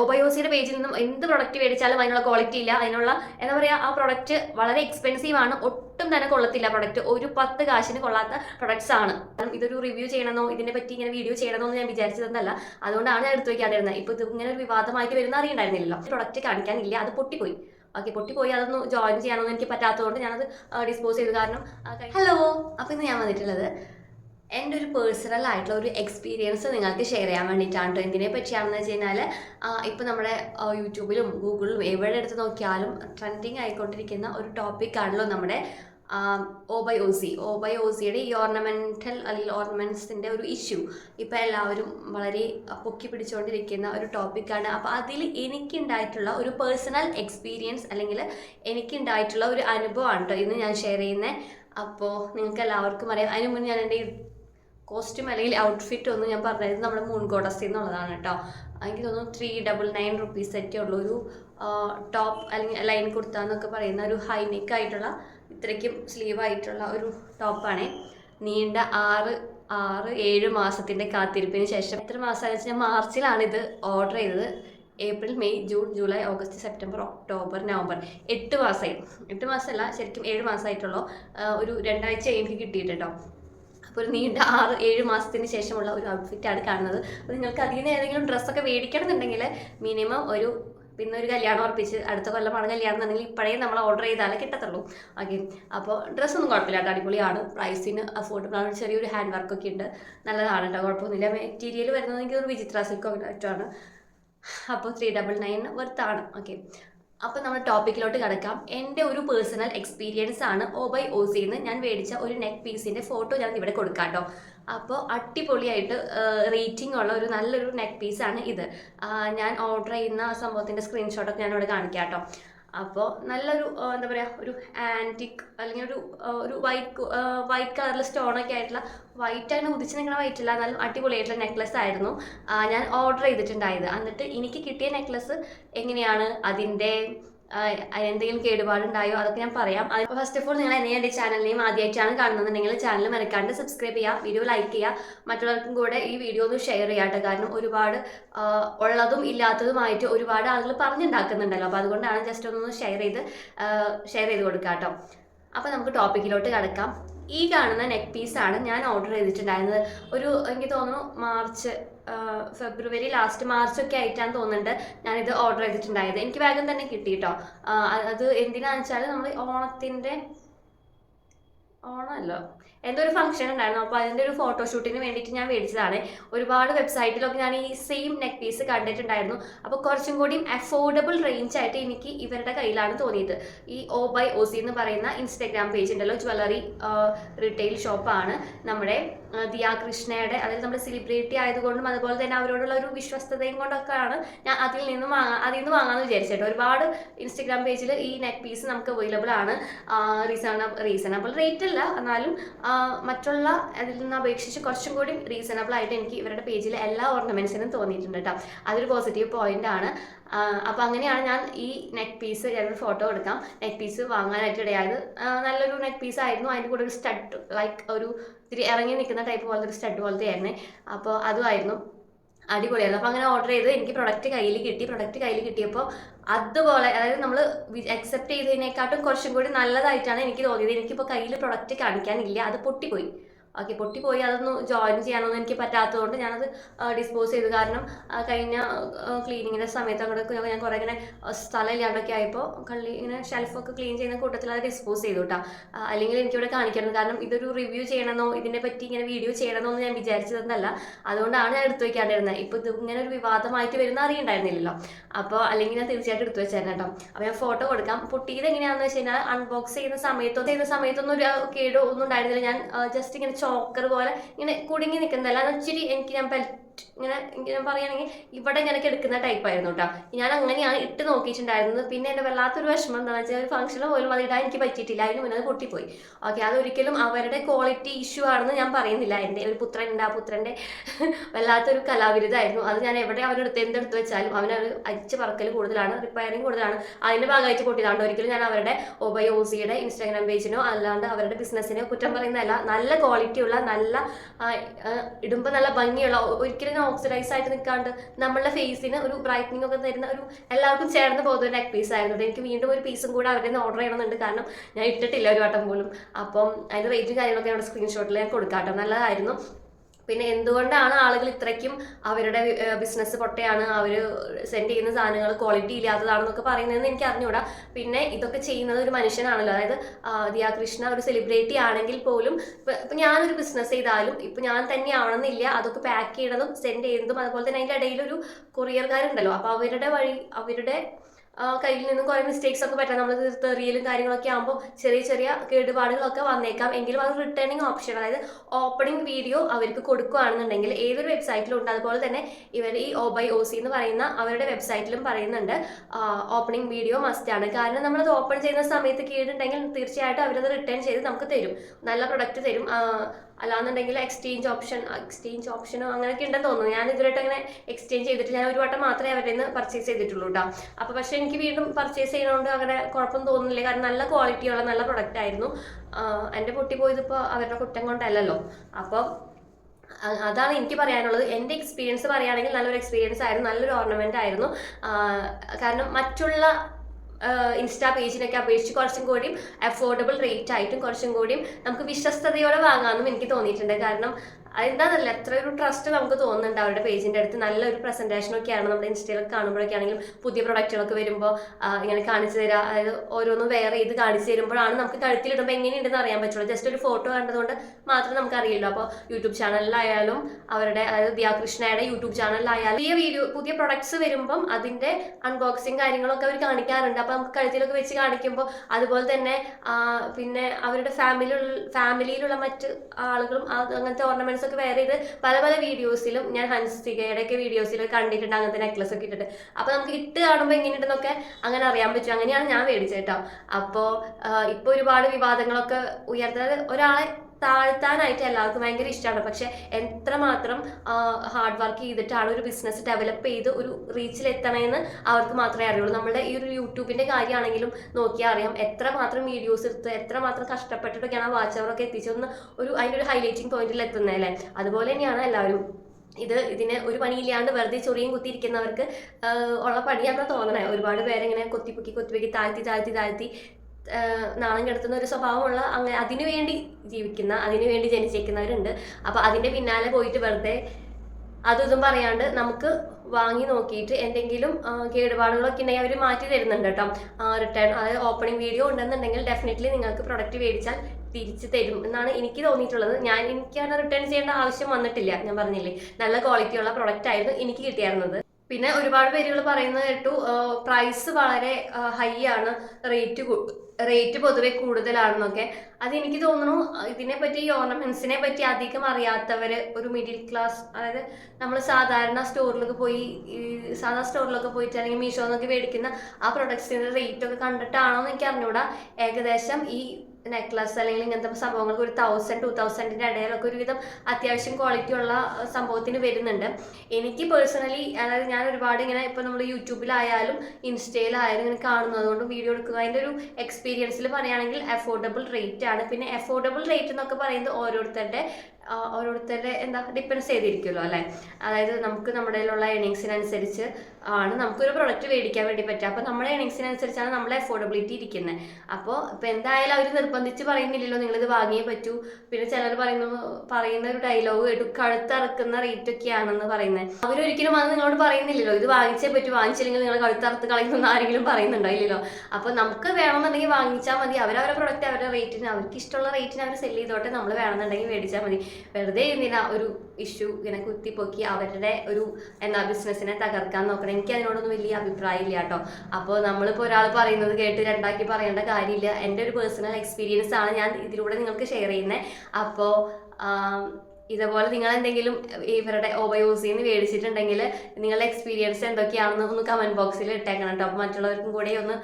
ഒബയോസിയുടെ പേജിൽ നിന്നും എന്ത് പ്രൊഡക്റ്റ് മേടിച്ചാലും അതിനുള്ള ക്വാളിറ്റി ഇല്ല. അതിനുള്ള എന്താ പറയുക ആ പ്രൊഡക്റ്റ് വളരെ എക്സ്പെൻസീവ് ആണ്. ഒട്ടും തന്നെ കൊള്ളത്തില്ല പ്രൊഡക്റ്റ് ഒരു പത്ത് കാശിന് കൊള്ളാത്ത പ്രൊഡക്ട്സ് ആണ്. ഇതൊരു റിവ്യൂ ചെയ്യണമെന്നോ ഇതിനെ പറ്റി ഇങ്ങനെ വീഡിയോ ചെയ്യണമെന്നോ ഞാൻ വിചാരിച്ചതെന്നല്ല. അതുകൊണ്ടാണ് ഞാൻ എടുത്തു വയ്ക്കാതിരുന്നത് ഇപ്പോൾ ഇത് ഇങ്ങനെ ഒരു വിവാദമായിട്ട് വരുന്ന അറിയണ്ടായിരുന്നില്ലല്ലോ. പ്രൊഡക്റ്റ് കാണിക്കാനില്ല. അത് പൊട്ടിപ്പോയി. ഓക്കെ പൊട്ടിപ്പോയി. അതൊന്ന് ജോയിൻ ചെയ്യാനൊന്നും എനിക്ക് പറ്റാത്തതുകൊണ്ട് ഞാനത് ഡിസ്പോസ് ചെയ്തു. കാരണം ഹലോ അപ്പോൾ ഇന്ന് ഞാൻ വന്നിട്ടുള്ളത് എന്റെ ഒരു പേഴ്സണൽ ആയിട്ടുള്ള ഒരു എക്സ്പീരിയൻസ് നിങ്ങൾക്ക് ഷെയർ ചെയ്യാൻ വേണ്ടിയിട്ടാണ് കേട്ടോ എന്തിനെ പറ്റിയാണെന്ന് വെച്ച് കഴിഞ്ഞാൽ ഇപ്പോൾ നമ്മുടെ യൂട്യൂബിലും ഗൂഗിളിലും എവിടെ എടുത്ത് നോക്കിയാലും ട്രെൻഡിങ് ആയിക്കൊണ്ടിരിക്കുന്ന ഒരു ടോപ്പിക് ആണല്ലോ നമ്മുടെ O by O C O by O സിയുടെ ഈ ഓർണമെന്റൽ അല്ലെങ്കിൽ ഓർണമെന്റ്സിന്റെ ഒരു ഇഷ്യൂ ഇപ്പോൾ എല്ലാവരും വളരെ പൊക്കി പിടിച്ചുകൊണ്ടിരിക്കുന്ന ഒരു ടോപ്പിക്കാണ് അപ്പോൾ അതിൽ എനിക്കുണ്ടായിട്ടുള്ള ഒരു പേഴ്സണൽ എക്സ്പീരിയൻസ് അല്ലെങ്കിൽ എനിക്കുണ്ടായിട്ടുള്ള ഒരു അനുഭവമാണ് കേട്ടോ ഇന്ന് ഞാൻ ഷെയർ ചെയ്യുന്നത് അപ്പോൾ നിങ്ങൾക്ക് എല്ലാവർക്കും അറിയാം. അതിന് മുന്നേ ഞാൻ എന്റെ കോസ്റ്റ്യൂം അല്ലെങ്കിൽ ഔട്ട്ഫിറ്റ് ഒന്നും ഞാൻ പറഞ്ഞത് നമ്മുടെ മൂൺ ഗോഡസിൽ നിന്നുള്ളതാണ് കേട്ടോ. എനിക്ക് തോന്നുന്നു ത്രീ ഡബിൾ നയൻ റുപ്പീസ് ഒക്കെ ഉള്ള. ഒരു ടോപ്പ് അല്ലെങ്കിൽ ലൈൻ കുർത്ത എന്നൊക്കെ പറയുന്ന ഒരു ഹൈനെക്ക് ആയിട്ടുള്ള ഇത്രയ്ക്കും സ്ലീവ് ആയിട്ടുള്ള ഒരു ടോപ്പാണ് നീണ്ട ആറ് ആറ് ഏഴ് മാസത്തിന്റെ കാത്തിരിപ്പിന് ശേഷം എത്ര മാസമായി വെച്ചാൽ മാർച്ചിലാണ് ഇത് ഓർഡർ ചെയ്തത്. April May June July August September October November. എട്ട് മാസമായി. എട്ട് മാസമല്ല ശരിക്കും ഏഴ് മാസമായിട്ടുള്ളൂ. ഒരു രണ്ടാഴ്ച എനിക്ക് കിട്ടിയിട്ടോ ഒരു നീണ്ട ആറ് ഏഴ് മാസത്തിന് ശേഷമുള്ള ഒരു ഔട്ട്ഫിറ്റ് ആണ് കാണുന്നത്. അപ്പോൾ നിങ്ങൾക്ക് അതിൽ നിന്ന് ഏതെങ്കിലും ഡ്രസ്സൊക്കെ മേടിക്കണം എന്നുണ്ടെങ്കിൽ മിനിമം ഒരു പിന്നെ ഒരു കല്യാണം ഉറപ്പിച്ച് അടുത്ത കൊല്ലമാണ് കല്യാണം എന്നുണ്ടെങ്കിൽ ഇപ്പോഴേ നമ്മൾ ഓർഡർ ചെയ്താലേ കിട്ടത്തുള്ളൂ. ഓക്കെ അപ്പോൾ ഡ്രസ്സൊന്നും കുഴപ്പമില്ലാത്ത അടിപൊളിയാണ്. പ്രൈസിന് അഫോർഡബിൾ ആണ്. ചെറിയൊരു ഹാൻഡ് വർക്കൊക്കെ ഉണ്ട്. നല്ലതാണ് കേട്ടോ കുഴപ്പമൊന്നുമില്ല. മെറ്റീരിയൽ വരുന്നത് എനിക്ക് ഒരു വിചിത്ര സിൽക്കോ ആണ്. അപ്പോൾ ത്രീ ഡബിൾ നയൻ വെർത്താണ് ഓക്കെ അപ്പോൾ നമ്മൾ ടോപ്പിക്കിലോട്ട് കിടക്കാം. എന്റെ ഒരു പേഴ്സണൽ എക്സ്പീരിയൻസ് ആണ് ഓ ബൈ ഓ സിന്ന് ഞാൻ മേടിച്ച ഒരു നെക്ക് പീസിന്റെ ഫോട്ടോ ഞാൻ ഇവിടെ കൊടുക്കാം കേട്ടോ അപ്പോൾ അടിപൊളിയായിട്ട് റേറ്റിംഗ് ഉള്ള ഒരു നല്ലൊരു നെക്ക് പീസാണ് ഇത്. ഞാൻ ഓർഡർ ചെയ്യുന്ന സംഭവത്തിന്റെ സ്ക്രീൻഷോട്ടൊക്കെ ഞാൻ ഇവിടെ കാണിക്കാം കേട്ടോ അപ്പോൾ നല്ലൊരു എന്താ പറയുക ഒരു ആന്റിക് അല്ലെങ്കിൽ ഒരു ഒരു വൈറ്റ് വൈറ്റ് കളറിൽ സ്റ്റോണൊക്കെ ആയിട്ടുള്ള വൈറ്റ് ആണ് ഉദിച്ച് നിൽക്കുന്ന വൈറ്റ് അല്ല എന്നാലും അടിപൊളിയായിട്ടുള്ള നെക്ലസ് ആയിരുന്നു. ഞാൻ ഓർഡർ ചെയ്തിട്ടുണ്ടായത്. എന്നിട്ട് എനിക്ക് കിട്ടിയ നെക്ലസ് എങ്ങനെയാണ്? അതിന്റെ എന്തെങ്കിലും കേടുപാടുണ്ടായോ? അതൊക്കെ ഞാൻ പറയാം. ഫസ്റ്റ് ഓഫ് ഓൾ നിങ്ങൾ എന്നെ എന്റെ ചാനലിനെയും ആദ്യമായിട്ടാണ് കാണുന്നുണ്ടെങ്കിൽ ചാനൽ മറക്കാണ്ട് സബ്സ്ക്രൈബ് ചെയ്യുക വീഡിയോ ലൈക്ക് ചെയ്യുക. മറ്റുള്ളവർക്കും കൂടെ ഈ വീഡിയോ ഒന്ന് ഷെയർ ചെയ്യാം കേട്ടോ. കാരണം ഒരുപാട് ഉള്ളതും ഇല്ലാത്തതുമായിട്ട് ഒരുപാട് ആളുകൾ പറഞ്ഞുണ്ടാക്കുന്നുണ്ടല്ലോ. അപ്പോൾ അതുകൊണ്ടാണ് ജസ്റ്റ് ഒന്ന് ഷെയർ ചെയ്ത് ഷെയർ ചെയ്ത് കൊടുക്കുക കേട്ടോ. അപ്പോൾ നമുക്ക് ടോപ്പിക്കിലോട്ട് കിടക്കാം. ഈ കാണുന്ന നെക്ക് പീസാണ് ഞാൻ ഓർഡർ ചെയ്തിട്ടുണ്ടായിരുന്നത്. ഒരു എനിക്ക് തോന്നുന്നു മാർച്ച് ഫെബ്രുവരി ലാസ്റ്റ് മാർച്ച് ഒക്കെ ആയിട്ടാണ് തോന്നുന്നുണ്ട് ഞാനിത് ഓർഡർ ചെയ്തിട്ടുണ്ടായത്. എനിക്ക് വേഗം തന്നെ കിട്ടി കേട്ടോ അത് എന്തിനാന്ന് വെച്ചാൽ നമ്മൾ ഓണത്തിന്റെ ഓണമല്ലോ എന്തോ ഒരു ഫംഗ്ഷൻ ഉണ്ടായിരുന്നു. അപ്പോൾ അതിന്റെ ഒരു ഫോട്ടോഷൂട്ടിന് വേണ്ടിയിട്ട് ഞാൻ മേടിച്ചതാണ്. ഒരുപാട് വെബ്സൈറ്റിലൊക്കെ ഞാൻ ഈ സെയിം നെക്ക് പീസ് കണ്ടിട്ടുണ്ടായിരുന്നു. അപ്പോൾ കുറച്ചും കൂടിയും അഫോർഡബിൾ റേഞ്ച് ആയിട്ട് എനിക്ക് ഇവരുടെ കയ്യിലാണ് തോന്നിയത്. ഈ ഓ ബൈ ഒ സി എന്ന് പറയുന്ന ഇൻസ്റ്റാഗ്രാം പേജ് ഉണ്ടല്ലോ ജ്വല്ലറി റീറ്റെയിൽ ഷോപ്പാണ് നമ്മുടെ ദിയ കൃഷ്ണയുടെ അതായത് നമ്മുടെ സെലിബ്രിറ്റി ആയതുകൊണ്ടും അതുപോലെ തന്നെ അവരോടുള്ള ഒരു വിശ്വസ്തതയും കൊണ്ടൊക്കെയാണ് ഞാൻ അതിൽ നിന്ന് വാങ്ങാ അതിൽ നിന്ന് വാങ്ങാമെന്ന് വിചാരിച്ചിട്ട് ഒരുപാട് ഇൻസ്റ്റഗ്രാം പേജിൽ ഈ നെക്ക് പീസ് നമുക്ക് അവൈലബിൾ ആണ്. റീസണബിൾ റീസണബിൾ റേറ്റ് അല്ല എന്നാലും മറ്റുള്ള അതിൽ നിന്ന് അപേക്ഷിച്ച് കുറച്ചും കൂടി റീസണബിൾ ആയിട്ട് എനിക്ക് ഇവരുടെ പേജിൽ എല്ലാ ഓർണമെന്റ്സിനും തോന്നിയിട്ടുണ്ട് കേട്ടോ. അതൊരു പോസിറ്റീവ് പോയിന്റ് ആണ്. അപ്പോൾ അങ്ങനെയാണ് ഞാൻ ഈ നെക്ക് പീസ് ഞാനൊരു ഫോട്ടോ എടുക്കാം. നെക്ക് പീസ് വാങ്ങാനായിട്ട് ഇടയായത് നല്ലൊരു നെക്ക് പീസ് ആയിരുന്നു. അതിന്റെ കൂടെ ഒരു സ്റ്റഡ് ലൈക്ക് ഒരു ഇത്തിരി ഇറങ്ങി നിൽക്കുന്ന ടൈപ്പ് പോലത്തെ ഒരു സ്റ്റഡ് പോലത്തെ ആയിരുന്നേ അപ്പോൾ അതുമായിരുന്നു. അടിപൊളിയായിരുന്നു. അപ്പോൾ അങ്ങനെ ഓർഡർ ചെയ്ത് എനിക്ക് പ്രൊഡക്റ്റ് കയ്യിൽ കിട്ടി. പ്രൊഡക്റ്റ് കയ്യിൽ കിട്ടിയപ്പോൾ അതുപോലെ അതായത് നമ്മൾ അക്സെപ്റ്റ് ചെയ്തതിനേക്കാട്ടും കുറച്ചും കൂടി നല്ലതായിട്ടാണ് എനിക്ക് തോന്നിയത്. എനിക്കിപ്പോൾ കയ്യിൽ പ്രൊഡക്റ്റ് കാണിക്കാനില്ല. അത് പൊട്ടിപ്പോയി. ഓക്കെ പൊട്ടിപ്പോയി. അതൊന്ന് ജോയിൻ ചെയ്യാനൊന്നും എനിക്ക് പറ്റാത്തതുകൊണ്ട് ഞാനത് ഡിസ്പോസ് ചെയ്തു. കാരണം കഴിഞ്ഞ ക്ലീനിങ്ങിന്റെ സമയത്ത് അങ്ങോട്ട് ഞാൻ കുറേ ഇങ്ങനെ സ്ഥലം ഇല്ലാണ്ടൊക്കെ ആയപ്പോൾ കള്ളി ഇങ്ങനെ ഷെൽഫൊക്കെ ക്ലീൻ ചെയ്യുന്ന കൂട്ടത്തിൽ അത് ഡിസ്പോസ് ചെയ്തു കേട്ടോ അല്ലെങ്കിൽ എനിക്കിവിടെ കാണിക്കണം കാരണം ഇതൊരു റിവ്യൂ ചെയ്യണമെന്നോ ഇതിനെ പറ്റി ഇങ്ങനെ വീഡിയോ ചെയ്യണമെന്നോ ഞാൻ വിചാരിച്ചതെന്നല്ല. അതുകൊണ്ടാണ് ഞാൻ എടുത്തു വയ്ക്കാണ്ടിരുന്നത് ഇപ്പോൾ ഇത് ഇങ്ങനെ ഒരു വിവാദമായിട്ട് വരുന്ന അറിയണ്ടായിരുന്നില്ലല്ലോ. അപ്പോൾ അല്ലെങ്കിൽ ഞാൻ തീർച്ചയായിട്ടും എടുത്തു വെച്ചായിരുന്നു കേട്ടോ. അപ്പോൾ ഞാൻ ഫോട്ടോ കൊടുക്കാം. പൊട്ടിയത് എങ്ങനെയാണെന്ന് വെച്ച് കഴിഞ്ഞാൽ അൺബോക്സ് ചെയ്യുന്ന സമയത്തോ ചെയ്യുന്ന സമയത്തൊന്നും ഒരു കേടോ ഒന്നും ഉണ്ടായിരുന്നില്ല. ഞാൻ ജസ്റ്റ് ഇങ്ങനെ ചോക്കർ പോലെ ഇങ്ങനെ കുടുങ്ങി നിൽക്കുന്നതല്ല അതൊച്ചിരി എനിക്ക് ഞാൻ ഇങ്ങനെ ഇങ്ങനെ പറയുകയാണെങ്കിൽ ഇവിടെ ഇങ്ങനെ എടുക്കുന്ന ടൈപ്പ് ആയിരുന്നു കേട്ടോ ഞാൻ അങ്ങനെയാണ് ഇട്ട് നോക്കിയിട്ടുണ്ടായിരുന്നത്. പിന്നെ എന്റെ വല്ലാത്തൊരു വിഷമം എന്താണെന്ന് വെച്ചാൽ ഒരു ഫംഗ്ഷന് പോലും അത് ഇടാൻ എനിക്ക് പറ്റിയിട്ടില്ല. അതിന് മുന്നേ അത് പൊട്ടിപ്പോയി. ഓക്കെ അതൊരിക്കലും അവരുടെ ക്വാളിറ്റി ഇഷ്യൂ ആണെന്ന് ഞാൻ പറയുന്നില്ല. എന്റെ ഒരു പുത്രൻ ഉണ്ട് ആ പുത്രന്റെ വല്ലാത്തൊരു കലാവിരുദ്ധമായിരുന്നു. അത് ഞാൻ എവിടെ അവരെടുത്ത് എന്തെടുത്ത് വെച്ചാലും അവനൊരു അരിച്ച് പറക്കൽ കൂടുതലാണ് റിപ്പയറിങ് കൂടുതലാണ്. അതിന്റെ ഭാഗമായിട്ട് പൊട്ടിയതാണ്ട് ഒരിക്കലും ഞാൻ അവരുടെ ഒബയോസിയുടെ ഇൻസ്റ്റാഗ്രാം പേജിനോ അല്ലാണ്ട് അവരുടെ ബിസിനസ്സിനോ കുറ്റം പറയുന്നതല്ല. നല്ല ക്വാളിറ്റിയുള്ള നല്ല ഇടുമ്പോൾ നല്ല ഭംഗിയുള്ള ഒരിക്കലും ഒരിക്കലും ഓക്സിഡൈസ് ആയിട്ട് നിൽക്കാണ്ട് നമ്മളുടെ ഫേസിന് ഒരു ബ്രൈറ്റനിങ് ഒക്കെ തരുന്ന ഒരു എല്ലാവർക്കും ചേർന്ന് പോകുന്ന ഒരു നെക്ക് പീസ് ആയിരുന്നു. എനിക്ക് വീണ്ടും ഒരു പീസും കൂടെ അവരുടെ നിന്ന് ഓർഡർ ചെയ്യണമെന്നുണ്ട്. കാരണം ഞാൻ ഇട്ടിട്ടില്ല ഒരു വട്ടം പോലും. അപ്പം അതിന്റെ റേറ്റും കാര്യങ്ങളൊക്കെ അവിടെ സ്ക്രീൻഷോട്ടിൽ ഞാൻ കൊടുക്കാം നല്ലതായിരുന്നു. പിന്നെ എന്തുകൊണ്ടാണ് ആളുകൾ ഇത്രയ്ക്കും അവരുടെ ബിസിനസ് പൊട്ടയാണ് അവർ സെൻഡ് ചെയ്യുന്ന സാധനങ്ങൾ ക്വാളിറ്റി ഇല്ലാത്തതാണെന്നൊക്കെ പറയുന്നതെന്ന് എനിക്ക് അറിഞ്ഞുകൂടാ. പിന്നെ ഇതൊക്കെ ചെയ്യുന്നത് ഒരു മനുഷ്യനാണല്ലോ. അതായത് ദിയാ കൃഷ്ണ ഒരു സെലിബ്രിറ്റി ആണെങ്കിൽ പോലും ഇപ്പൊ ഞാനൊരു ബിസിനസ് ചെയ്താലും ഇപ്പൊ ഞാൻ തന്നെ ആവണമെന്നില്ല. അതൊക്കെ പാക്ക് ചെയ്യണതും സെൻഡ് ചെയ്യുന്നതും അതുപോലെ തന്നെ അതിന്റെ ഇടയിൽ ഒരു കൊറിയർകാരുണ്ടല്ലോ അപ്പൊ അവരുടെ വഴി അവരുടെ കയ്യിൽ നിന്നും കുറെ മിസ്റ്റേക്സ് ഒക്കെ പറ്റാം നമ്മൾ തെറിയലും കാര്യങ്ങളൊക്കെ ആകുമ്പോൾ ചെറിയ ചെറിയ കേടുപാടുകളൊക്കെ വന്നേക്കാം. എങ്കിലും അത് റിട്ടേണിംഗ് ഓപ്ഷൻ അതായത് ഓപ്പണിംഗ് വീഡിയോ അവർക്ക് കൊടുക്കുകയാണെന്നുണ്ടെങ്കിൽ ഏതൊരു വെബ്സൈറ്റിലും ഉണ്ട്. അതുപോലെ തന്നെ ഇവർ ഈ ഒ ബൈ ഒ സി എന്ന് പറയുന്ന അവരുടെ വെബ്സൈറ്റിലും പറയുന്നുണ്ട്. ഓപ്പണിംഗ് വീഡിയോ മസ്റ്റ് ആണ്. കാരണം നമ്മളത് ഓപ്പൺ ചെയ്യുന്ന സമയത്ത് കേടുണ്ടെങ്കിൽ തീർച്ചയായിട്ടും അവരത് റിട്ടേൺ ചെയ്ത് നമുക്ക് തരും. നല്ല പ്രൊഡക്റ്റ് തരും. അല്ലാന്നുണ്ടെങ്കിൽ എക്സ്ചേഞ്ച് ഓപ്ഷൻ എക്സ്ചേഞ്ച് ഓപ്ഷനോ അങ്ങനെയൊക്കെ ഉണ്ടെന്ന് തോന്നുന്നു. ഞാൻ ഇതുവരെയായിട്ട് അങ്ങനെ എക്സ്ചേഞ്ച് ചെയ്തിട്ട് ഞാൻ ഒരു വട്ടം മാത്രമേ അവരുടെ നിന്ന് പർച്ചേസ് ചെയ്തിട്ടുള്ളൂ കേട്ടോ അപ്പോൾ പക്ഷേ എനിക്ക് വീണ്ടും പർച്ചേസ് ചെയ്യുന്നതുകൊണ്ട് അങ്ങനെ കുഴപ്പം തോന്നുന്നില്ല. കാരണം നല്ല ക്വാളിറ്റിയുള്ള നല്ല പ്രൊഡക്റ്റ് ആയിരുന്നു. എന്റെ പൊട്ടി പോയതിപ്പോൾ അവരുടെ കുറ്റം കൊണ്ടല്ലല്ലോ. അപ്പോൾ അതാണ് എനിക്ക് പറയാനുള്ളത്. എന്റെ എക്സ്പീരിയൻസ് പറയുകയാണെങ്കിൽ നല്ലൊരു എക്സ്പീരിയൻസ് ആയിരുന്നു നല്ലൊരു ഓർണമെന്റ് ആയിരുന്നു. കാരണം മറ്റുള്ള ഇൻസ്റ്റാ പേജിനൊക്കെ അപേക്ഷിച്ച് കുറച്ചും കൂടിയും അഫോർഡബിൾ റേറ്റ് ആയിട്ടും കുറച്ചും കൂടിയും നമുക്ക് വിശ്വസ്തയോടെ വാങ്ങാമെന്നും എനിക്ക് തോന്നിയിട്ടുണ്ട്. കാരണം എന്താണെന്നല്ല എത്ര ഒരു ട്രസ്റ്റ് നമുക്ക് തോന്നുന്നുണ്ട് അവരുടെ പേജിന്റെ അടുത്ത്. നല്ലൊരു പ്രസന്റേഷനൊക്കെയാണ് നമ്മുടെ ഇൻസ്റ്റയിലൊക്കെ കാണുമ്പോഴൊക്കെ ആണെങ്കിലും പുതിയ പ്രൊഡക്റ്റുകളൊക്കെ വരുമ്പോൾ ഇങ്ങനെ കാണിച്ചു തരാം. അതായത് ഓരോന്നും വേറെ ഇത് കാണിച്ചു തരുമ്പോഴാണ് നമുക്ക് കഴുത്തിലിടുമ്പോൾ എങ്ങനെയുണ്ടെന്ന് അറിയാൻ പറ്റുള്ളൂ. ജസ്റ്റ് ഒരു ഫോട്ടോ കണ്ടതുകൊണ്ട് മാത്രം നമുക്ക് അറിയില്ല അപ്പോൾ യൂട്യൂബ് ചാനലിലായാലും അവരുടെ അതായത് ദിയാകൃഷ്ണയുടെ യൂട്യൂബ് ചാനലിലായാലും പുതിയ വീഡിയോ പുതിയ പ്രൊഡക്ട്സ് വരുമ്പം അതിന്റെ അൺബോക്സിങ് കാര്യങ്ങളൊക്കെ അവർ കാണിക്കാറുണ്ട്. അപ്പോൾ നമുക്ക് കഴുത്തിലൊക്കെ വെച്ച് കാണിക്കുമ്പോൾ അതുപോലെ തന്നെ പിന്നെ അവരുടെ ഫാമിലി ഫാമിലിയിലുള്ള മറ്റ് ആളുകളും അങ്ങനത്തെ ഓർണമെന്റ്സ് ഒക്കെ വേറെ ചെയ്ത് പല പല വീഡിയോസിലും ഞാൻ ഹൻസികയുടെ ഒക്കെ വീഡിയോസിൽ കണ്ടിട്ടുണ്ട് അങ്ങനത്തെ നെക്ലസ് ഒക്കെ ഇട്ടിട്ട്. അപ്പോൾ നമുക്ക് ഇട്ട് കാണുമ്പോൾ എങ്ങനെയുണ്ടെന്നൊക്കെ അങ്ങനെ അറിയാൻ പറ്റും. അങ്ങനെയാണ് ഞാൻ മേടിച്ചേട്ടോ അപ്പോൾ ഇപ്പോൾ ഒരുപാട് വിവാദങ്ങളൊക്കെ ഉയർത്തുന്നത്. ഒരാളെ താഴ്ത്താനായിട്ട് എല്ലാവർക്കും ഭയങ്കര ഇഷ്ടമാണ് പക്ഷെ എത്രമാത്രം ഹാർഡ് വർക്ക് ചെയ്തിട്ടാണ് ഒരു ബിസിനസ് ഡെവലപ്പ് ചെയ്ത് ഒരു റീച്ചിൽ എത്തണമെന്ന് അവർക്ക് മാത്രമേ അറിയുള്ളൂ. നമ്മുടെ ഈ ഒരു യൂട്യൂബിന്റെ കാര്യമാണെങ്കിലും നോക്കിയാൽ അറിയാം. എത്രമാത്രം വീഡിയോസ് എടുത്ത് എത്രമാത്രം കഷ്ടപ്പെട്ടിട്ടൊക്കെയാണ് ആ വാച്ചവറൊക്കെ എത്തിച്ചൊന്ന് ഒരു അതിന്റെ ഒരു ഹൈലൈറ്റിംഗ് പോയിന്റിൽ എത്തുന്നത് അല്ലേ? അതുപോലെ തന്നെയാണ് എല്ലാവരും ഇത് ഇതിന് ഒരു പണിയില്ലാണ്ട് വെറുതെ ചൊറിയും കുത്തിയിരിക്കുന്നവർക്ക് ഉള്ള പണിയാണെന്ന് തോന്നണേ. ഒരുപാട് പേരിങ്ങനെ കൊത്തിപ്പൊക്കി കൊത്തിപ്പൊക്കി താഴ്ത്തി താഴ്ത്തി താഴ്ത്തി നാണം കെടുത്തുന്ന ഒരു സ്വഭാവമുള്ള അങ്ങനെ അതിനു വേണ്ടി ജീവിക്കുന്ന അതിനു വേണ്ടി ജനിച്ചേക്കുന്നവരുണ്ട്. അപ്പൊ അതിന്റെ പിന്നാലെ പോയിട്ട് വെറുതെ അതും പറയാണ്ട് നമുക്ക് വാങ്ങി നോക്കിയിട്ട് എന്തെങ്കിലും കേടുപാടുകളൊക്കെ ഉണ്ടെങ്കിൽ അവർ മാറ്റി തരുന്നുണ്ട് കേട്ടോ. റിട്ടേൺ അതായത് ഓപ്പണിംഗ് വീഡിയോ ഉണ്ടെന്നുണ്ടെങ്കിൽ ഡെഫിനറ്റ്ലി നിങ്ങൾക്ക് പ്രൊഡക്റ്റ് മേടിച്ചാൽ തിരിച്ചു തരും എന്നാണ് എനിക്ക് തോന്നിയിട്ടുള്ളത്. ഞാൻ എനിക്ക് അങ്ങനെ റിട്ടേൺ ചെയ്യേണ്ട ആവശ്യം വന്നിട്ടില്ല. ഞാൻ പറഞ്ഞില്ലേ നല്ല ക്വാളിറ്റി ഉള്ള പ്രൊഡക്റ്റ് ആയിരുന്നു എനിക്ക് കിട്ടിയായിരുന്നത്. പിന്നെ ഒരുപാട് പേരുകൾ പറയുന്നത് കേട്ടു പ്രൈസ് വളരെ ഹൈ ആണ് റേറ്റ് റേറ്റ് പൊതുവെ കൂടുതലാണെന്നൊക്കെ. അത് എനിക്ക് തോന്നുന്നു ഇതിനെ പറ്റി ഈ ഓർണമെന്റ്സിനെ പറ്റി അധികം അറിയാത്തവര് ഒരു മിഡിൽ ക്ലാസ് അതായത് നമ്മൾ സാധാരണ സ്റ്റോറിലൊക്കെ പോയി സാധാ സ്റ്റോറിലൊക്കെ പോയിട്ട് അല്ലെങ്കിൽ മീഷോന്നൊക്കെ മേടിക്കുന്ന ആ പ്രൊഡക്ട്സിന്റെ റേറ്റ് ഒക്കെ കണ്ടിട്ടാണോ എന്ന് എനിക്ക് അറിഞ്ഞൂടാ. ഏകദേശം ഈ നെക്ലസ് അല്ലെങ്കിൽ ഇങ്ങനത്തെ സംഭവങ്ങൾക്ക് ഒരു തൗസൻഡ് ടു തൗസൻഡിന്റെ ഇടയിലൊക്കെ ഒരുവിധം അത്യാവശ്യം ക്വാളിറ്റി ഉള്ള സംഭവത്തിന് വരുന്നുണ്ട്. എനിക്ക് പേഴ്സണലി അതായത് ഞാൻ ഒരുപാട് ഇങ്ങനെ ഇപ്പോൾ നമ്മൾ യൂട്യൂബിലായാലും ഇൻസ്റ്റയിലായാലും ഇങ്ങനെ കാണുന്നതുകൊണ്ടും വീഡിയോ എടുക്കുക അതിന്റെ ഒരു എക്സ്പീരിയൻസിൽ പറയുകയാണെങ്കിൽ അഫോർഡബിൾ റേറ്റ് ആണ്. പിന്നെ അഫോർഡബിൾ റേറ്റ് എന്നൊക്കെ പറയുന്നത് ഓരോരുത്തരുടെ ഓരോരുത്തരുടെ എന്താ ഡിപ്പെൻസ് ചെയ്തിരിക്കുമല്ലോ അല്ലേ? അതായത് നമുക്ക് നമ്മുടെ കയ്യിലുള്ള ഏണിങ്സിനനുസരിച്ച് ആണ് നമുക്കൊരു പ്രൊഡക്റ്റ് മേടിക്കാൻ വേണ്ടി പറ്റുക. അപ്പോൾ നമ്മുടെ ഏണിങ്സിനനുസരിച്ചാണ് നമ്മളെ അഫോർഡബിലിറ്റി ഇരിക്കുന്നത്. അപ്പോൾ ഇപ്പോൾ എന്തായാലും അവർ നിർബന്ധിച്ച് പറയുന്നില്ലല്ലോ നിങ്ങളിത് വാങ്ങിയേ പറ്റൂ. പിന്നെ ചിലർ പറയുന്നു പറയുന്ന ഒരു ഡയലോഗ് കേട്ടു കഴുത്തറക്കുന്ന റേറ്റ് ഒക്കെയാണെന്ന് പറയുന്നത്. അവരൊരിക്കലും അത് നിങ്ങളോട് പറയുന്നില്ലല്ലോ. ഇത് വാങ്ങിച്ചേ പറ്റൂ വാങ്ങിച്ചില്ലെങ്കിൽ നിങ്ങൾ കഴുത്തറുത്ത് കളയുന്നു ആരെങ്കിലും പറയുന്നുണ്ടോ ഇല്ലല്ലോ അപ്പോൾ നമുക്ക് വേണമെന്നുണ്ടെങ്കിൽ വാങ്ങിച്ചാൽ മതി. അവരവരുടെ പ്രൊഡക്റ്റ് അവരുടെ റേറ്റിന് അവർക്ക് ഇഷ്ടമുള്ള റേറ്റിന് അവർ സെല്ല് ചെയ്തോട്ടെ. നമ്മൾ വേണമെന്നുണ്ടെങ്കിൽ മേടിച്ചാൽ മതി. വെറുതെ എന്തിനാ ഒരു ഇഷ്യൂ ഇങ്ങനെ കുത്തിപ്പൊക്കി അവരുടെ ഒരു എന്താ ബിസിനസ്സിനെ തകർക്കാൻ നോക്കണം? എനിക്ക് അതിനോടൊന്നും വലിയ അഭിപ്രായം ഇല്ല കേട്ടോ. അപ്പോൾ നമ്മളിപ്പോൾ ഒരാൾ പറയുന്നത് കേട്ട് രണ്ടാക്കി പറയേണ്ട കാര്യമില്ല. എന്റെ ഒരു പേഴ്സണൽ എക്സ്പീരിയൻസ് ആണ് ഞാൻ ഇതിലൂടെ നിങ്ങൾക്ക് ഷെയർ ചെയ്യുന്നത് അപ്പോൾ ഇതേപോലെ നിങ്ങൾ എന്തെങ്കിലും ഇവരുടെ ഓബയോസിൽ നിന്ന് മേടിച്ചിട്ടുണ്ടെങ്കിൽ നിങ്ങളുടെ എക്സ്പീരിയൻസ് എന്തൊക്കെയാണെന്ന് ഒന്ന് കമന്റ് ബോക്സിൽ ഇട്ടേക്കണം കേട്ടോ അപ്പോൾ മറ്റുള്ളവർക്കും കൂടെ ഒന്ന്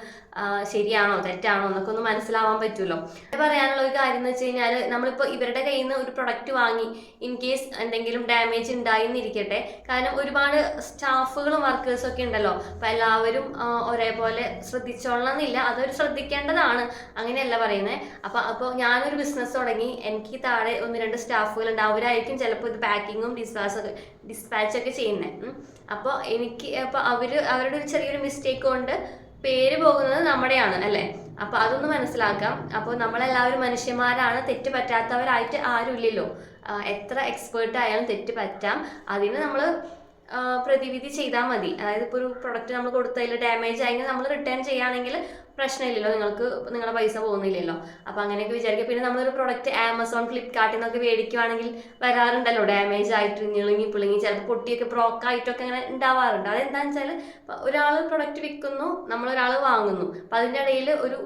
ശരിയാണോ തെറ്റാണോ എന്നൊക്കെ ഒന്ന് മനസ്സിലാവാൻ പറ്റുമല്ലോ. പറയാനുള്ള ഒരു കാര്യം എന്ന് വെച്ച് കഴിഞ്ഞാൽ നമ്മളിപ്പോൾ ഇവരുടെ കയ്യിൽ നിന്ന് ഒരു പ്രൊഡക്റ്റ് വാങ്ങി ഇൻ കേസ് എന്തെങ്കിലും ഡാമേജ് ഉണ്ടായി എന്നിരിക്കട്ടെ. കാരണം ഒരുപാട് സ്റ്റാഫുകളും വർക്കേഴ്സും ഒക്കെ ഉണ്ടല്ലോ. അപ്പോൾ എല്ലാവരും ഒരേപോലെ ശ്രദ്ധിച്ചോളണമെന്നില്ല അതൊരു ശ്രദ്ധിക്കേണ്ടതാണ്. അങ്ങനെയല്ല പറയുന്നത് അപ്പോൾ അപ്പോൾ ഞാനൊരു ബിസിനസ് തുടങ്ങി. എനിക്ക് താഴെ ഒന്ന് രണ്ട് സ്റ്റാഫുകളുണ്ട്. അവരായിരിക്കും അവരായിരിക്കും ചിലപ്പോൾ ഇത് പാക്കിങ്ങും ഡിസ്പാസ് ഒക്കെ ഡിസ്പാച്ച് ഒക്കെ ചെയ്യുന്നത് അപ്പോൾ എനിക്ക് അപ്പോൾ അവർ അവരുടെ ഒരു ചെറിയൊരു മിസ്റ്റേക്ക് കൊണ്ട് പേര് പോകുന്നത് നമ്മുടെയാണ് അല്ലേ? അപ്പോൾ അതൊന്ന് മനസ്സിലാക്കാം. അപ്പോൾ നമ്മളെല്ലാവരും മനുഷ്യന്മാരാണ് തെറ്റ് പറ്റാത്തവരായിട്ട് ആരുമില്ലല്ലോ എത്ര എക്സ്പേർട്ട് ആയാലും തെറ്റ് പറ്റാം. അതിന് നമ്മൾ പ്രതിവിധി ചെയ്താൽ മതി. അതായത് ഇപ്പോൾ ഒരു പ്രൊഡക്റ്റ് നമ്മൾ കൊടുത്തതിൽ ഡാമേജ് ആയെങ്കിൽ നമ്മൾ റിട്ടേൺ ചെയ്യുകയാണെങ്കിൽ പ്രശ്നമില്ലല്ലോ നിങ്ങൾക്ക് നിങ്ങളുടെ പൈസ പോകുന്നില്ലല്ലോ. അപ്പോൾ അങ്ങനെയൊക്കെ വിചാരിക്കുക പിന്നെ നമ്മളൊരു പ്രൊഡക്റ്റ് ആമസോൺ ഫ്ലിപ്കാർട്ടിൽ നിന്നൊക്കെ മേടിക്കുവാണെങ്കിൽ വരാറുണ്ടല്ലോ ഡാമേജ് ആയിട്ട് ഞെളുങ്ങി പിളുങ്ങി ചിലപ്പോൾ പൊട്ടിയൊക്കെ ബ്രോക്കായിട്ടൊക്കെ അങ്ങനെ ഉണ്ടാവാറുണ്ട്. അതെന്താണെന്ന് വെച്ചാൽ ഒരാൾ പ്രൊഡക്റ്റ് വിൽക്കുന്നു നമ്മളൊരാൾ വാങ്ങുന്നു. അപ്പോൾ അതിന്റെ ഇടയിൽ ഒരു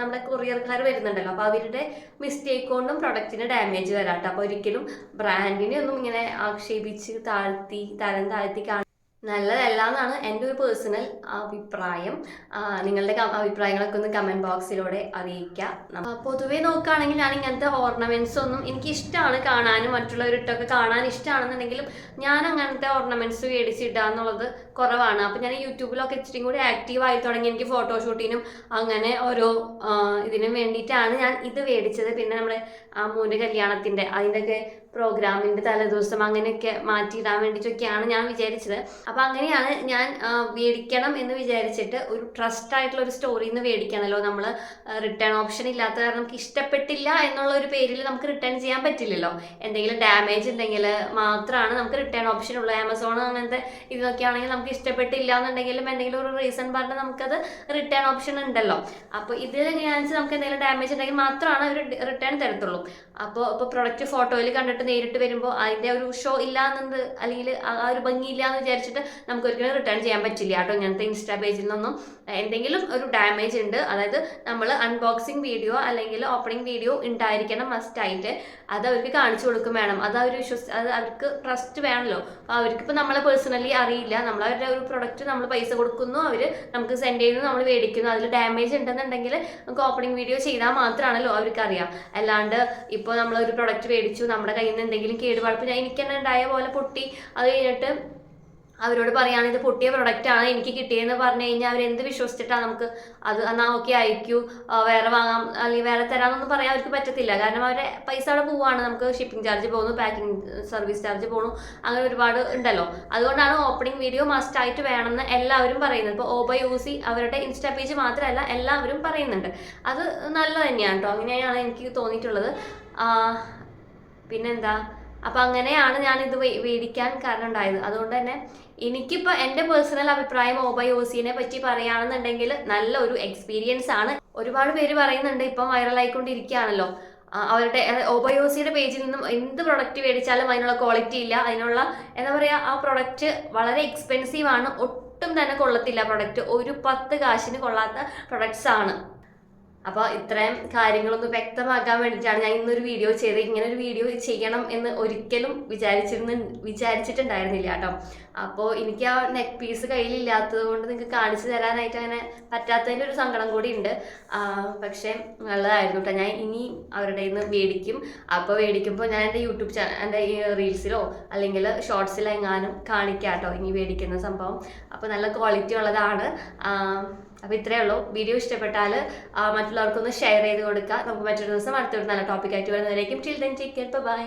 നമ്മുടെ കൊറിയർക്കാർ വരുന്നുണ്ടല്ലോ. അപ്പോൾ അവരുടെ മിസ്റ്റേക്ക് കൊണ്ടും പ്രൊഡക്റ്റിന് ഡാമേജ് വരാട്ടോ. അപ്പോൾ ഒരിക്കലും ബ്രാൻഡിനെ ഒന്നും ഇങ്ങനെ ആക്ഷേപിച്ച് താഴ്ത്തി തരം താഴ്ത്തി നല്ലതല്ല എന്നാണ് എന്റെ ഒരു പേഴ്സണൽ അഭിപ്രായം. നിങ്ങളുടെ അഭിപ്രായങ്ങളൊക്കെ ഒന്ന് കമന്റ് ബോക്സിലൂടെ അറിയിക്കുക പൊതുവേ നോക്കുകയാണെങ്കിൽ ഞാൻ ഇങ്ങനത്തെ ഓർണമെന്റ്സ് ഒന്നും എനിക്ക് ഇഷ്ടമാണ് കാണാനും മറ്റുള്ളവരിട്ടൊക്കെ കാണാൻ ഇഷ്ടമാണെന്നുണ്ടെങ്കിലും ഞാൻ അങ്ങനത്തെ ഓർണമെന്റ്സ് മേടിച്ചിടുക എന്നുള്ളത് കുറവാണ്. അപ്പം ഞാൻ യൂട്യൂബിലൊക്കെ ഇച്ചിരി കൂടി ആക്റ്റീവ് ആയി തുടങ്ങി എനിക്ക് ഫോട്ടോഷൂട്ടിനും അങ്ങനെ ഓരോ ഇതിനും വേണ്ടിയിട്ടാണ് ഞാൻ ഇത് മേടിച്ചത്. പിന്നെ നമ്മുടെ ആ അമ്മൂന്റെ കല്യാണത്തിന്റെ അതിന്റെയൊക്കെ പ്രോഗ്രാമിന്റെ തലേദിവസം അങ്ങനെയൊക്കെ മാറ്റിയിടാൻ വേണ്ടിയിട്ടൊക്കെയാണ് ഞാൻ വിചാരിച്ചത്. അപ്പോൾ അങ്ങനെയാണ് ഞാൻ മേടിക്കണം എന്ന് വിചാരിച്ചിട്ട് ഒരു ട്രസ്റ്റ് ആയിട്ടുള്ള ഒരു സ്റ്റോറിയിൽ നിന്ന് മേടിക്കണമല്ലോ നമ്മൾ റിട്ടേൺ ഓപ്ഷൻ ഇല്ലാത്ത കാരണം നമുക്ക് ഇഷ്ടപ്പെട്ടില്ല എന്നുള്ള ഒരു പേരിൽ നമുക്ക് റിട്ടേൺ ചെയ്യാൻ പറ്റില്ലല്ലോ. എന്തെങ്കിലും ഡാമേജ് ഉണ്ടെങ്കിൽ മാത്രമാണ് നമുക്ക് റിട്ടേൺ ഓപ്ഷൻ ഉള്ളൂ ആമസോൺ അങ്ങനത്തെ ഇതൊക്കെ ആണെങ്കിൽ നമുക്ക് ഇഷ്ടപ്പെട്ടില്ല എന്നുണ്ടെങ്കിലും എന്തെങ്കിലും ഒരു റീസൺ പറഞ്ഞ് നമുക്കത് റിട്ടേൺ ഓപ്ഷൻ ഉണ്ടല്ലോ. അപ്പോൾ ഇതിൽ വെച്ചാൽ നമുക്ക് എന്തെങ്കിലും ഡാമേജ് ഉണ്ടെങ്കിൽ മാത്രമാണ് അവർ റിട്ടേൺ തരത്തുള്ളൂ. അപ്പോൾ ഇപ്പോൾ പ്രൊഡക്റ്റ് ഫോട്ടോയിൽ കണ്ടിട്ട് നേരിട്ട് വരുമ്പോൾ അതിന്റെ ഒരു ഷോ ഇല്ല എന്നത് അല്ലെങ്കിൽ ആ ഒരു ഭംഗി ഇല്ല എന്ന് വിചാരിച്ചിട്ട് നമുക്ക് ഒരിക്കലും റിട്ടേൺ ചെയ്യാൻ പറ്റില്ല കേട്ടോ ഇങ്ങനത്തെ ഇൻസ്റ്റാ പേജിൽ നിന്നൊന്നും എന്തെങ്കിലും ഒരു ഡാമേജ് ഉണ്ട് അതായത് നമ്മൾ അൺബോക്സിങ് വീഡിയോ അല്ലെങ്കിൽ ഓപ്പണിംഗ് വീഡിയോ ഉണ്ടായിരിക്കണം മസ്റ്റായിട്ട് അത് അവർക്ക് കാണിച്ചു കൊടുക്കും വേണം. അത് അവർ വിശ്വസി അത് അവർക്ക് ട്രസ്റ്റ് വേണമല്ലോ അപ്പോൾ അവർക്കിപ്പോൾ നമ്മളെ പേഴ്സണലി അറിയില്ല. നമ്മൾ അവരുടെ ഒരു പ്രൊഡക്റ്റ് നമ്മൾ പൈസ കൊടുക്കുന്നു. അവർ നമുക്ക് സെൻഡ് ചെയ്യുന്നു നമ്മൾ മേടിക്കുന്നു. അതിൽ ഡാമേജ് ഉണ്ടെന്നുണ്ടെങ്കിൽ നമുക്ക് ഓപ്പണിംഗ് വീഡിയോ ചെയ്താൽ മാത്രമാണല്ലോ അവർക്ക് അറിയാം അല്ലാണ്ട് ഇപ്പോൾ നമ്മളൊരു പ്രൊഡക്റ്റ് മേടിച്ചു നമ്മുടെ കയ്യിൽ നിന്ന് എന്തെങ്കിലും കേടുപാടിപ്പോൾ ഞാൻ എനിക്ക് തന്നെ ഉണ്ടായ പോലെ പൊട്ടി അത് കഴിഞ്ഞിട്ട് അവരോട് പറയുകയാണ് ഇത് പൊട്ടിയ ആണ് എനിക്ക് കിട്ടിയെന്ന് പറഞ്ഞു കഴിഞ്ഞാൽ അവർ എന്ത് വിശ്വസിച്ചിട്ടാണ് നമുക്ക് അത് എന്നാൽ ഓക്കെ അയക്കൂ വേറെ വാങ്ങാം അല്ലെങ്കിൽ വേറെ തരാമെന്നൊന്നും പറയാൻ അവർക്ക് പറ്റത്തില്ല. കാരണം അവരുടെ പൈസ അവിടെ പോവാണ്. നമുക്ക് ഷിപ്പിംഗ് ചാർജ് പോകുന്നു പാക്കിംഗ് സർവീസ് ചാർജ് പോകുന്നു അങ്ങനെ ഒരുപാട് ഉണ്ടല്ലോ. അതുകൊണ്ടാണ് ഓപ്പണിംഗ് വീഡിയോ മസ്റ്റ് ആയിട്ട് വേണമെന്ന് എല്ലാവരും പറയുന്നത്. ഇപ്പോൾ ഓബ യൂസി അവരുടെ ഇൻസ്റ്റാ പേജ് മാത്രമല്ല എല്ലാവരും പറയുന്നുണ്ട്. അത് നല്ലത് തന്നെയാണ് കേട്ടോ അങ്ങനെയാണ് എനിക്ക് തോന്നിയിട്ടുള്ളത്. പിന്നെന്താ? അപ്പം അങ്ങനെയാണ് ഞാൻ ഇത് മേടിക്കാൻ കാരണം ഉണ്ടായത്. അതുകൊണ്ട് തന്നെ എനിക്കിപ്പോൾ എന്റെ പേഴ്സണൽ അഭിപ്രായം ഓബൈ ഓസിനെ പറ്റി പറയുകയാണെന്നുണ്ടെങ്കിൽ നല്ല ഒരു എക്സ്പീരിയൻസ് ആണ്. ഒരുപാട് പേര് പറയുന്നുണ്ട് ഇപ്പം വൈറലായിക്കൊണ്ടിരിക്കുകയാണല്ലോ അവരുടെ ഓബയോസിയുടെ പേജിൽ നിന്നും എന്ത് പ്രൊഡക്റ്റ് മേടിച്ചാലും അതിനുള്ള ക്വാളിറ്റി ഇല്ല. അതിനുള്ള എന്താ പറയുക ആ പ്രൊഡക്റ്റ് വളരെ എക്സ്പെൻസീവ് ആണ്. ഒട്ടും തന്നെ കൊള്ളത്തില്ല പ്രൊഡക്റ്റ് ഒരു പത്ത് കാശിന് കൊള്ളാത്ത പ്രൊഡക്ട്സ് ആണ്. അപ്പോൾ ഇത്രയും കാര്യങ്ങളൊന്ന് വ്യക്തമാക്കാൻ വേണ്ടിയിട്ടാണ് ഞാൻ ഇന്നൊരു വീഡിയോ ചെയ്തത്. ഇങ്ങനെ ഒരു വീഡിയോ ചെയ്യണം എന്ന് ഒരിക്കലും വിചാരിച്ചിരുന്ന വിചാരിച്ചിട്ടുണ്ടായിരുന്നില്ല കേട്ടോ. അപ്പോൾ എനിക്ക് ആ നെക്ക് പീസ് കയ്യിലില്ലാത്തത് കൊണ്ട് നിങ്ങൾക്ക് കാണിച്ചു തരാനായിട്ട് അങ്ങനെ പറ്റാത്തതിന്റെ ഒരു സങ്കടം കൂടി ഉണ്ട്. പക്ഷേ നല്ലതായിരുന്നു കേട്ടോ. ഞാൻ ഇനി അവരുടെ നിന്ന് മേടിക്കും. അപ്പോൾ മേടിക്കുമ്പോൾ ഞാൻ എന്റെ യൂട്യൂബ് ചാനൽ എന്റെ റീൽസിലോ അല്ലെങ്കിൽ ഷോർട്സിലോ എങ്ങാനും കാണിക്കാം കേട്ടോ ഇനി മേടിക്കുന്ന സംഭവം. അപ്പോൾ നല്ല ക്വാളിറ്റി ഉള്ളതാണ്. അപ്പോൾ ഇത്രയേ ഉള്ളൂ. വീഡിയോ ഇഷ്ടപ്പെട്ടാൽ മറ്റുള്ളവർക്കൊന്ന് ഷെയർ ചെയ്ത് കൊടുക്കുക. നമുക്ക് മറ്റൊരു ദിവസം അടുത്തൊരു നല്ല ടോപ്പിക്കായിട്ട് ആയിട്ട് വരുന്നതായിരിക്കും ചിൽഡ്രൻ ടേക്ക് കെയർ ബൈ